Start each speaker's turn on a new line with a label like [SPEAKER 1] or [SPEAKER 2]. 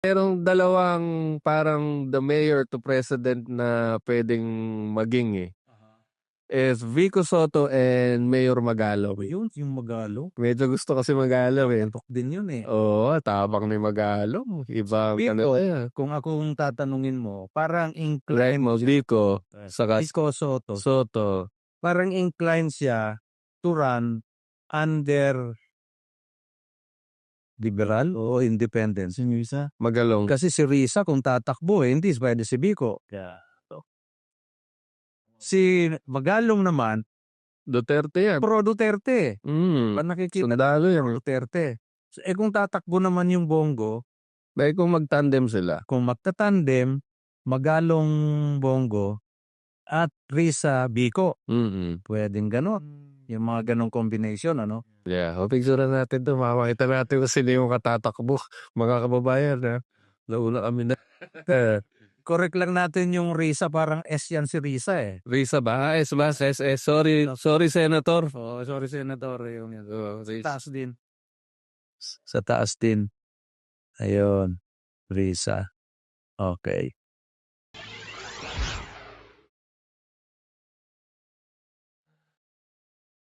[SPEAKER 1] Merong dalawang parang the mayor to president na pwedeng maging eh. Is Vico Soto and Mayor Magalong.
[SPEAKER 2] Yun, yung Magalong.
[SPEAKER 1] Medyo gusto kasi Magalong eh.
[SPEAKER 2] Tok din yun eh.
[SPEAKER 1] Oo, tabang ni Magalong. Ibang
[SPEAKER 2] Vico,
[SPEAKER 1] ano eh.
[SPEAKER 2] Kung akong tatanungin mo, parang inclined
[SPEAKER 1] Raimo, Vico, saka
[SPEAKER 2] Isko Soto.
[SPEAKER 1] Soto.
[SPEAKER 2] Parang inclined siya to run under liberal o independent. Sino yung isa?
[SPEAKER 1] Magalong.
[SPEAKER 2] Kasi si Risa kung tatakbo, eh, hindi pwede si Biko. Si Magalong naman,
[SPEAKER 1] Duterte yan.
[SPEAKER 2] pro Duterte.
[SPEAKER 1] Mm.
[SPEAKER 2] Pa nakikita
[SPEAKER 1] Sundalo yan.
[SPEAKER 2] Duterte. So, eh kung tatakbo naman yung Bongo,
[SPEAKER 1] Dahil kung mag-tandem sila.
[SPEAKER 2] kung magtatandem, Magalong Bongo at Risa Biko.
[SPEAKER 1] Mm
[SPEAKER 2] Pwedeng ganon. Yung mga ganong combination, ano?
[SPEAKER 1] Yeah, o picture natin to. Makakita natin kung sino yung katatakbo. Mga kababayan, ha? Nauna kami na. Eh,
[SPEAKER 2] Correct lang natin yung Risa, parang S yan si Risa eh.
[SPEAKER 1] Risa ba? Ah, S ba? S, S. Sorry, sorry, Senator.
[SPEAKER 2] Oh, sorry Senator, yung yan.
[SPEAKER 1] Oh, Risa.
[SPEAKER 2] Taas din. Sa taas din. Ayun. Risa. Okay.